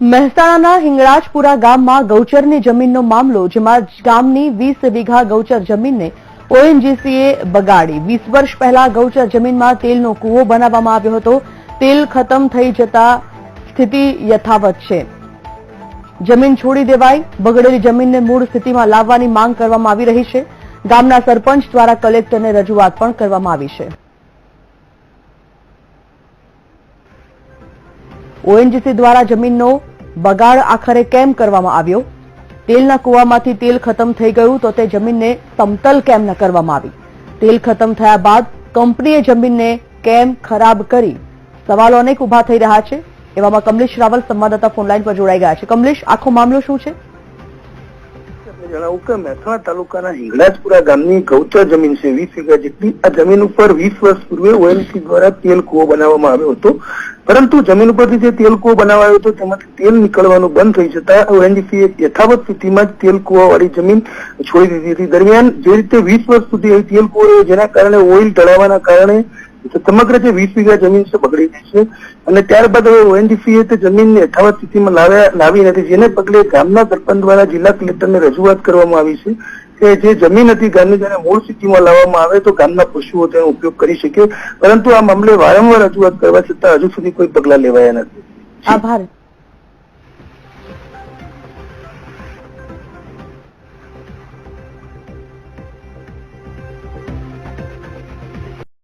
મહેસાણાના હિંગળાજપુરા ગામમાં ગૌચરની જમીનનો મામલો, જેમાં ગામની વીસ વીઘા ગૌચર જમીનને ઓએનજીસીએ બગાડી. વીસ વર્ષ પહેલા ગૌચર જમીનમાં તેલનો કૂવો બનાવવામાં આવ્યો હતો. તેલ ખતમ થઈ જતા સ્થિતિ યથાવત છે. જમીન છોડી દેવાઈ, બગડેલી જમીનને મૂળ સ્થિતિમાં લાવવાની માંગ કરવામાં આવી રહી છે. ગામના સરપંચ દ્વારા કલેક્ટરને રજૂઆત પણ કરવામાં આવી છે. ઓએનજીસી દ્વારા જમીનનો બગાડ આખરે કેમ કરવામાં આવ્યો? તેલના કૂવામાંથી તેલ ખતમ થઈ ગયું તો તે જમીનને સમતલ કેમ ન કરવામાં આવી? તેલ ખતમ થયા બાદ કંપનીએ જમીનને કેમ ખરાબ કરી? સવાલો અનેક ઊભા થઈ રહ્યા છે. એવામાં કમલેશ રાવલ, સંવાદદાતા ફોનલાઈન પર જોડાઈ ગયા છે. કમલેશ, આખો મામલો શું છે? જણાવું કે મહેસાણા તાલુકાના હિંગળાજપુરા ગામની ગૌચર જમીન છે. વીસ વીઘા જેટલી. આ જમીન ઉપર વીસ વર્ષ પૂર્વે ઓએમસી દ્વારા તેલ કૂવો બનાવવામાં આવ્યો હતો. પરંતુ જમીન ઉપરથી જે તેલ કૂવો બનાવાયો હતો, તેમાંથી તેલ નીકળવાનું બંધ થઈ જતા ઓએનજીસીએ યથાવત સ્થિતિમાં જ તેલ કૂવા વાળી જમીન છોડી દીધી હતી. દરમિયાન જે રીતે વીસ વર્ષ સુધી તેલ કૂવો જેના કારણે ઓઇલ તળાવવાના કારણે સમગ્ર જે વીસ વીઘા જમીન છે બગડી ગઈ છે. અને ત્યારબાદ હવે ઓએનજીસીએ તે જમીનને યથાવત સ્થિતિમાં લાવ્યા, લાવી નથી. જેને પગલે ગામના સરપંચ દ્વારા જિલ્લા કલેક્ટરને રજૂઆત કરવામાં આવી છે કે જે જમીન હતી ગામની જેને મૂળ સ્થિતિમાં લાવવામાં આવે તો ગામના પશુઓ તેનો ઉપયોગ કરી શકે. પરંતુ આ મામલે વારંવાર રજૂઆત કરવા છતાં હજુ સુધી કોઈ પગલાં લેવાયા નથી. આભાર.